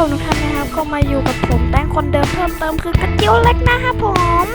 สวัสดีคุณผู้ชมทุกท่านนะครับ ก็มาอยู่กับผมแตงคนเดิมเพิ่มเติมคือกระเจียวเล็กนะครับผม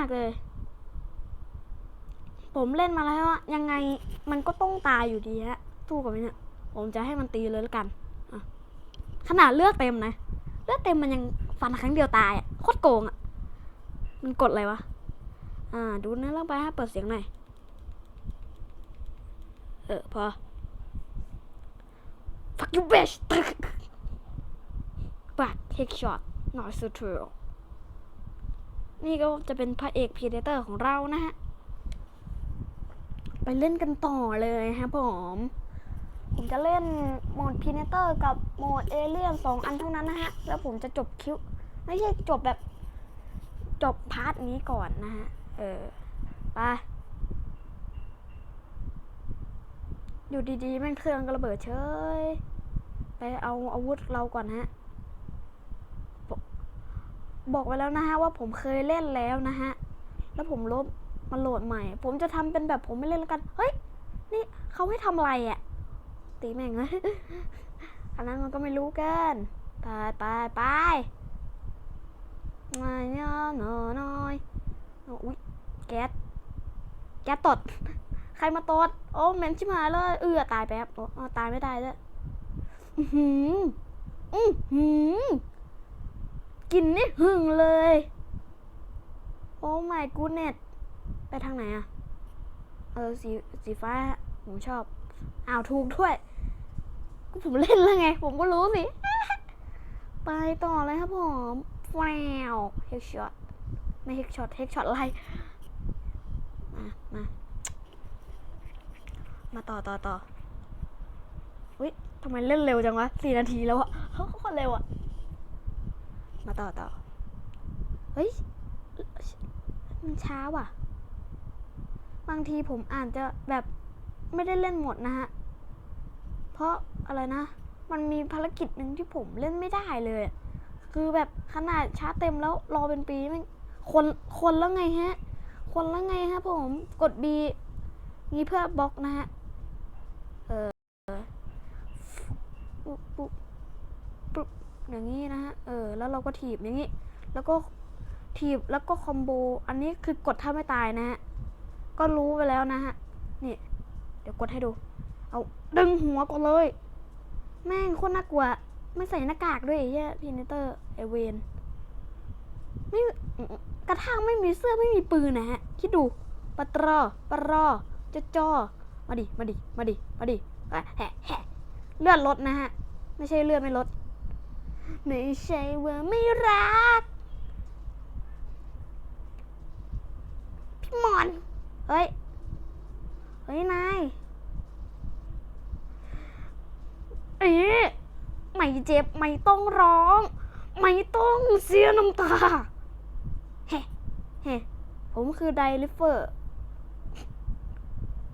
ากเลย ผมเล่นมาแล้วอะยังไงมันก็ต้องตายอยู่ดีฮะสู้กับมันเนี่ยผมจะให้มันตีเลยแล้วกันขนาดเลือดเต็มนะ เลือดเต็มมันยังฟันครั้งเดียวตายอะโคตรโกงอะมันกดอะไรวะ อ่า ดูเนื้อเรื่องไปฮะเปิดเสียงหน่อย เออ พอ fuck you bitch บัตเฮกช็อตห นี่ก็จะเป็นพระเอกพีเดเตอร์ของเรานะฮะ ไปเล่นกันต่อเลยฮะผม ผมจะเล่นโหมดพีเนเตอร์กับโหมดเอเลี่ยนสองอันเท่านั้นนะฮะ แล้วผมจะจบคิวไม่ใช่จบแบบจบพาร์ทนี้ก่อนนะฮะ เออ ไป อยู่ดีๆ แม่งเครื่องก็ระเบิดเฉย ไปเอาอาวุธเราก่อนฮะ บอกไว้แล้วนะฮะว่าผมเคยเล่นแล้วนะฮะ แล้วผมลบมาโหลดใหม่ ผมจะทำเป็นแบบผมไม่เล่นแล้วกัน เฮ้ย นี่เขาให้ทำอะไรอะ่ะ ตีแม่งเลยอันนั้นมันก็ไม่รู้กันไปไปไปมาเนาะหน่อยหน่อยอุ้ยแก๊สแก๊สตด ใครมาตด โอ้เหม็นชิบหายเลย เอือตายแป๊บโอ้ตายไม่ได้ด้วยอือหืออือหือ กลินนี่หึงเลย โอ้ my goodness ไปทางไหนอะเออสีสีฟ้าผมชอบ อ้าวถูกด้วยก็ผมเล่นแล้วไง ผมก็รู้สิ ไปต่อเลยครับผมแววเฮกช็อตไม่เฮกช็อตเฮกช็อตอะไรมามามาต่อต่อต่ออุ้ยทำไมเล่นเร็วจังวะสี่นาทีแล้วอะเขาคตรเร็วอะ มาต่อต่อ เฮ้ย มันช้าว่ะ บางทีผมอ่านจะแบบไม่ได้เล่นหมดนะฮะ เพราะอะไรนะ มันมีภารกิจหนึ่งที่ผมเล่นไม่ได้เลย คือแบบขนาดช้าเต็มแล้วรอเป็นปีมันคนคนแล้วไงฮะ คนแล้วไงฮะผม กด B นี้เพื่อบล็อกนะฮะ เออปุ๊บปุ๊บปุ๊บ อย่างนี้นะฮะ เออ แล้วเราก็ถีบอย่างนี้ แล้วก็ถีบแล้วก็คอมโบ อันนี้คือกดถ้าไม่ตายนะฮะ ก็รู้ไปแล้วนะฮะ นี่ เดี๋ยวกดให้ดู เอา ดึงหัวก่อนเลย แม่งโคตรน่ากลัว ไม่ใส่หน้ากากด้วยไอ้เหี้ยพีเนเตอร์ไอเวนไม่กระทั่งไม่มีเสื้อไม่มีปืนนะฮะ คิดดูปะตรอปะรอจอจอมาดิ มาดิ มาดิ มาดิอะแฮะแฮะเลือดลดนะฮะ ไม่ใช่เลือดไม่ลด ไม่ใช่ว่าไม่รัก พี่หมอน เฮ้ย เฮ้ย นายเอ๊ะไม่เจ็บ ไม่ต้องร้อง ไม่ต้องเสียน้ำตา เฮ้เฮ้ผมคือไดลิเฟอร์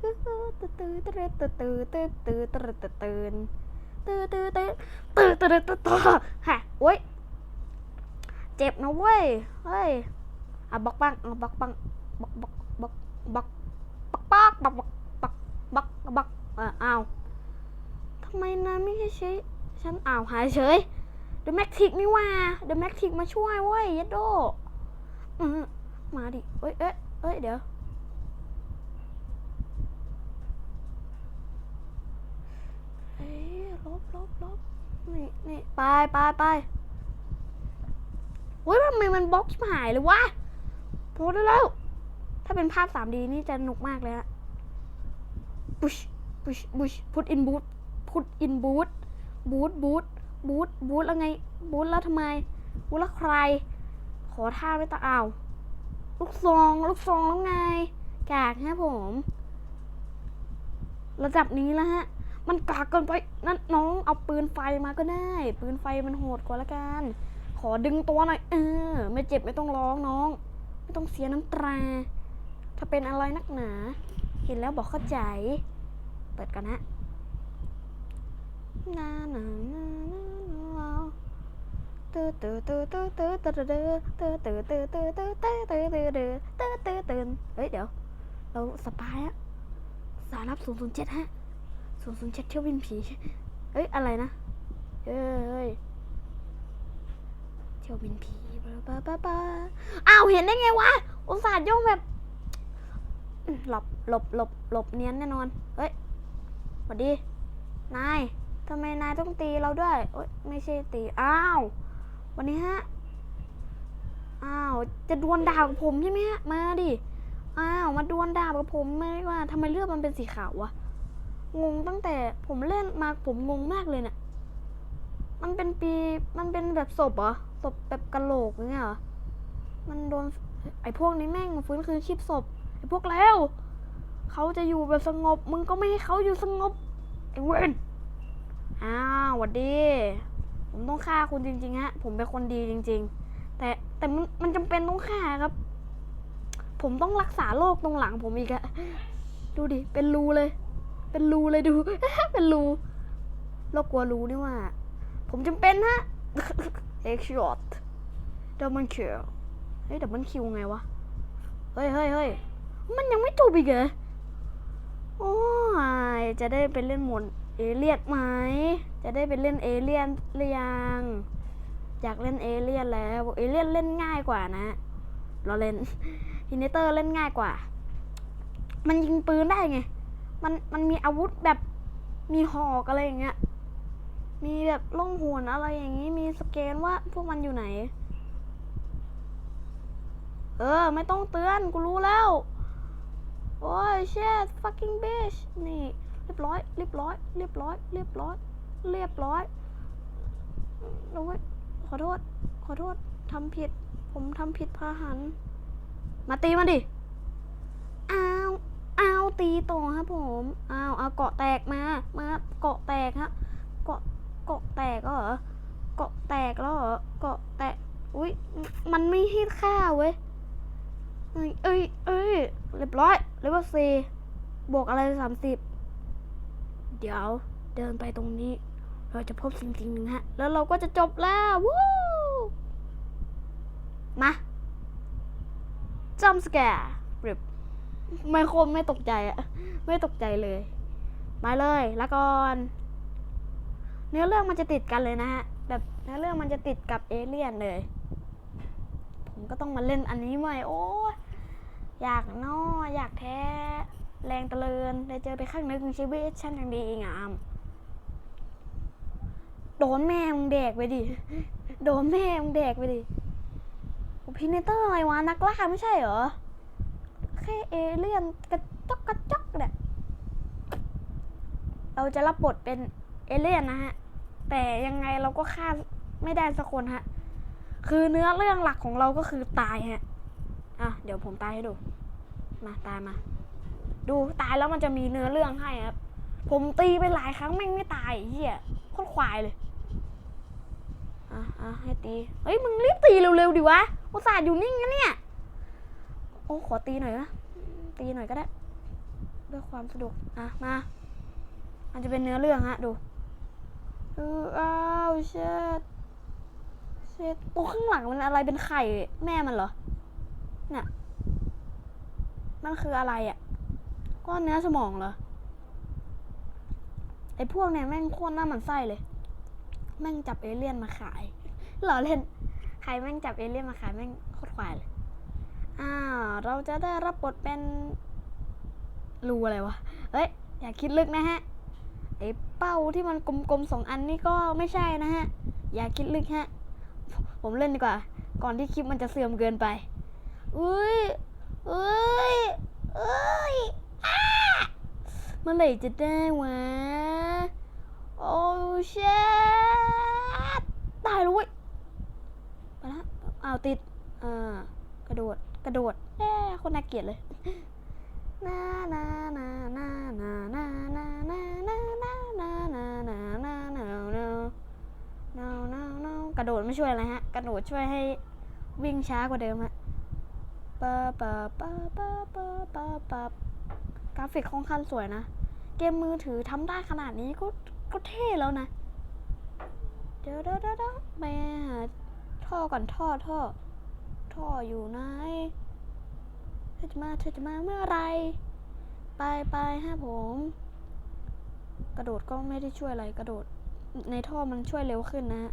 ตื้อตื้อตื้อตื้อตื้อตื้อตื้อ ตื้อตื้อตื้อตื้อตื้อตื้อตื้อตื้อตื้อตื้อตื้อฮะโอ้ยเจ็บนะเว้ย เฮ้ยอะบักบังอะบักบังบักบักบักบักบักบักบักบักบักบักบักอะอ้าวทำไมนะไม่ใช่ใช้ฉันอ้าวหายเฉยเดอะแม็กทิกนี่ว่าเดอะแม็กทิกมาช่วยเว้ยยัดโดมมาดิเอ้ยเอ้ยเอ้ยเดี๋ยว เอ้ยล บลบลบนี่นี่ไปไปไปเฮ้ยทำไมมันบล็อกหายเลยวะโพสได้แล้ว ถ้าเป็นภาพ 3D นี่จะหนุกมากเลยฮะ push push push put in boot put in boot boot boot boot boot แล้วไง boot แล้วทำไม boot แล้วใคร ขอท่าไม่ตาอ้าลูกซอง ลูกซองแล้วไงกากฮะผม ระดับนี้แล้วฮะ มันกากเกินไปนั่นน้องเอาปืนไฟมาก็ได้ ปืนไฟมันโหดกว่าละกัน ขอดึงตัวหน่อย เออ ไม่เจ็บไม่ต้องร้องน้อง ไม่ต้องเสียน้ำตราถ้าเป็นอะไรนักหนา เห็นแล้วบอกเข้าใจ เปิดกันฮะนานานานาตื่นตื่นตื่นตื่นตื่นตื่นตื่นตื่นตื่นตื่นตื่นตื่นตื่นตื่นตื่นตื่นตื่นตื่นตื่นเฮ้ยเดี๋ยว เราสปายอะสารับศูนย์ศูนย์เจ็ดฮะ ศูนย์ศูนย์เจ็ดเที่ยวบินผี เอ้ย อะไรนะเอ้ย เที่ยวบินผีป้าป้าป้าป้าอ้าว เห็นได้ไงวะ อุตส่าห์ย่องแบบ หลบ หลบ หลบ หลบเนียนแน่นอน เฮ้ยสวัสดี นาย ทำไมนายต้องตีเราด้วยโอ๊ยไม่ใช่ตี อ้าว วันนี้ฮะ อ้าว จะดวลดาวกับผมใช่ไหมฮะ มาดิ อ้าว มาดวลดาวกับผมไม่ว่าทำไมเลือดมันเป็นสีขาววะ งงตั้งแต่ผมเล่นมาผมงงมากเลยเนี่ยมันเป็นปีมันเป็นแบบศพเหรอศพแบบกะโหลกย่างเงี้ยเหรอมันโดนไอ้พวกนี้แม่งฟื้นคืนชีพศพไอ้พวกแล้วเขาจะอยู่แบบสงบ มึงก็ไม่ให้เขาอยู่สงบไอ้เวนอ้าวหวัดดี ผมต้องฆ่าคุณจริงๆฮะผมเป็นคนดีจริง ๆ แต่แต่มันมันจำเป็นต้องฆ่าครับ ผมต้องรักษาโรคตรงหลังผมอีกอะดูดิเป็นรูเลย เป็นรูเลยดู เป็นรูโรคกลัวรูนี่ว่า ผมจำเป็นฮะเอ็กช็อตดับมันคิวเฮ้ยดับมันคิวไงวะ เฮ้ยเฮ้ยเฮ้ยมันยังไม่จบอีกเหรอโอ้ยจะได้ไปเล่นหมดเอเลียนไหม จะได้ไปเล่นเอเลียนหรือยัง อยากเล่นเอเลียนแล้ว เอเลียนเล่นง่ายกว่านะ เราเล่นฮินเนเตอร์เล่นง่ายกว่า มันยิงปืนได้ไง มันมันมีอาวุธแบบมีหอกอะไรอย่างเงี้ย มีแบบล่องหวนอะไรอย่างงี้ มีสแกนว่าพวกมันอยู่ไหน เออ ไม่ต้องเตือน กูรู้แล้ว โอ้ย shit fucking bitch นี่ เรียบร้อย เรียบร้อย เรียบร้อย เรียบร้อย เรียบร้อยโอ้ยขอโทษ ขอโทษ ทำผิด ผมทำผิดพาหัน มาตีมาดิ อ้าว ตีต่อครับผมอ้าวเอาเกาะแตกมา มาเกาะแตกฮะเกาะเกาะแตกแล้วเหรอเกาะแตกแล้วเหรอเกาะแตกอุ้ยมันไม่ให้ค่าเว้ยเอ้ยเอ้ยเอ้ยเรียบร้อยเลเวลสี่บวกอะไรสามสิบเดี๋ยวเดินไปตรงนี้ เราจะพบสิ่งสิ่งหนึ่งฮะ แล้วเราก็จะจบแล้ววู้มาจำสแกร์ริบ ไม่คมไม่ตกใจอะไม่ตกใจเลย มาเลยล้วก่อนเนื้อเรื่องมันจะติดกันเลยนะฮะแบบเนื้อเรื่องมันจะติดกับเอเลี่ยนเลย ผมก็ต้องมาเล่นอันนี้ใหม่โอ้ยอยากนออยากแท้แรงตะเลินได้เจอไปข้างนึงชีวิตฉันยังดีงาม โดนแม่มึงแดกไปดิ โดนแม่มึงแดกไปดิโอพินเตอร์อะไรวะนักล่าไม่ใช่เหรอ แค่เอเลี่ยนกระจอกกระจอกเนี่ยเราจะรับบทเป็นเอเลี่ยนนะฮะ แต่ยังไงเราก็ฆ่าไม่ได้สักคนฮะ คือเนื้อเรื่องหลักของเราก็คือตายฮะ อะ เดี๋ยวผมตายให้ดู มาตายมา ดูตายแล้วมันจะมีเนื้อเรื่องให้ครับ ผมตีไปหลายครั้งแม่งไม่ตายเฮียโคตรควายเลย อะอะให้ตี เฮ้ยมึงรีบตีเร็วๆดิวะอุตส่าห์อยู่นิ่งนะเนี่ย โอ้ขอตีหน่อยนะ ตีหน่อยก็ได้ด้วยความสะดวกอะมา มันจะเป็นเนื้อเรื่องฮะดูเอออ้าวเช็ดเช็ดตัวข้างหลังมันอะไรเป็นไข่แม่มันเหรอเนี่ยมันคืออะไรอะ่ะก้อนเนื้อสมองเหรอไอ้พวกเนี่ยแม่งโคตรหน้าหมันไส้เลย แม่งจับเอเลี่ยนมาขายเหรอเล่นใครแม่งจับเอเลี่ยนมาขายแม่งโคตรควายเลย อ้าเราจะได้รับบทเป็นรูอะไรวะ เฮ้ย อย่าคิดลึกนะฮะ ไอ้เป้าที่มันกลมๆสองอันนี่ก็ไม่ใช่นะฮะ อย่าคิดลึกฮะ ผมเล่นดีกว่า ก่อนที่คลิปมันจะเสื่อมเกินไป อุ้ยเอ้ยเอ้ยอ้าเมื่อไหร่จะได้วะ โอ้เชดตายแล้วเว้ยไปละอ้าวติด อ่า กระโดด กระโดดแย่คนน่าเกลียดเลยนานานานานานานานานานานานานานานานานานา กระโดดไม่ช่วยอะไรฮะ กระโดดช่วยให้วิ่งช้ากว่าเดิมฮะปะปะปะปะปะปะปะกราฟิกค่อนข้างสวยนะ เกมมือถือทำได้ขนาดนี้ก็ก็เท่แล้วนะ เดี๋ยวเดี๋ยวเดี๋ยวไปหาท่อก่อนท่อท่อ ท่ออยู่ไหนเธอจะมาเธอจะมาเมื่อไร ไปไปฮะผม กระโดดก็ไม่ได้ช่วยอะไรกระโดด ในท่อมันช่วยเร็วขึ้นนะฮะ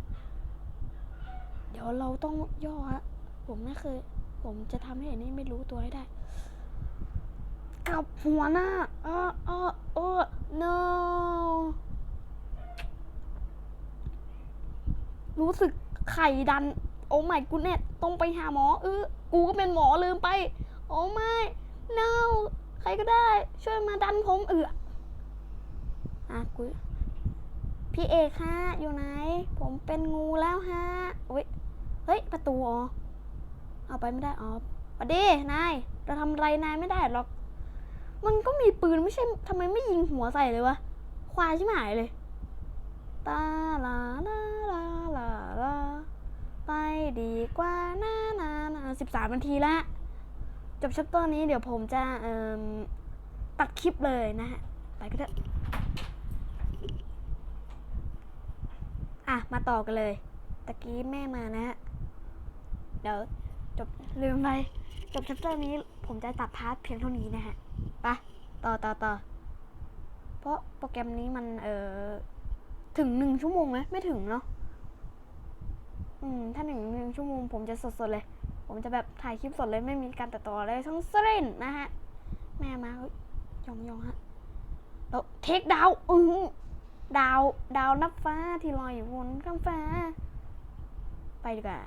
เดี๋ยวเราต้องย่อฮะผมไม่เคย ผมจะทำให้ไอ้นี่ไม่รู้ตัวให้ได้กับหัวหน้าเออเออเออ no รู้สึกไข่ดัน อ้ไม่กูเน็ตต้องไปหาหมอเออกูก็เป็นหมอลืมไป โอ้ไม่ no ใครก็ได้ ช่วยมาดันผมเอืออะกูพี่เอกฮะอยู่ไหน ผมเป็นงูแล้วฮะอุ้ยเฮ้ยประตูอ๋อเอาไปไม่ได้อ๋อประเดนายเราทำไรนายไม่ได้หรอก มันก็มีปืนไม่ใช่ทำไมไม่ยิงหัวใส่เลยวะควายชิบหายเลยตาลาลา ไปดีกว่านานานาสิบสามนาทีละจบชัปเตอร์นี้เดี๋ยวผมจะตัดคลิปเลยนะฮะ ไปกันเถอะ อะ มาต่อกันเลย ตะกี้แม่มานะฮะ เดี๋ยวจบลืมไป จบชัปเตอร์นี้ผมจะตัดพาร์ทเพียงเท่านี้นะฮะ ไป ต่อต่อต่อ เพราะโปรแกรมนี้มันเออถึงหนึ่งชั่วโมงไหมไม่ถึงเนาะ อืมถ้าหนึ่งหนึ่งชั่วโมงผมจะสดๆเลย ผมจะแบบถ่ายคลิปสดเลยไม่มีการตัดต่ออะไรทั้งสิ้นนะฮะ แม่มาเฮ้ยยองยองฮะแล้วเทคดาวอือดาว ดาวนับฟ้าที่ลอยอยู่บนข้างฟ้า ไปดีกว่า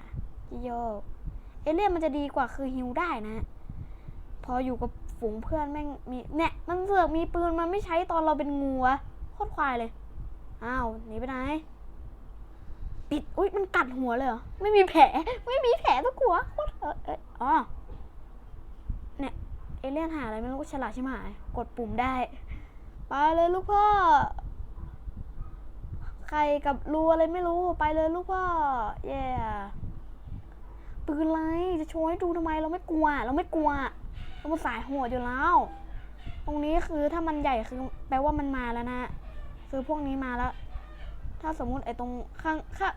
จิโยเอเลี่ยนมันจะดีกว่าคือฮิวได้นะ พออยู่กับฝูงเพื่อนแม่งมีเนี่ยมันเสือกมีปืนมันไม่ใช้ตอนเราเป็นงูโคตรควายเลย อ้าวหนีไปไหน ปิด อุ้ยมันกัดหัวเลยเหรอ ไม่มีแผล ไม่มีแผลทุกหัวโคตรเออเอยอ๋อ เนี่ย เอเลี่ยนหาอะไรไม่รู้ฉลาดใช่ไหมกดปุ่มได้ ไปเลยลูกพ่อ ใครกับรูอะไรไม่รู้ ไปเลยลูกพ่อ เย้ปืนไร จะโชว์ให้ดูทำไม เราไม่กลัว เราไม่กลัว เราเป็นสายหัวอยู่แล้ว ตรงนี้คือถ้ามันใหญ่คือแปลว่ามันมาแล้วนะ คือพวกนี้มาแล้ว ถ้าสมมุติไอ้ตรงข้างข้าง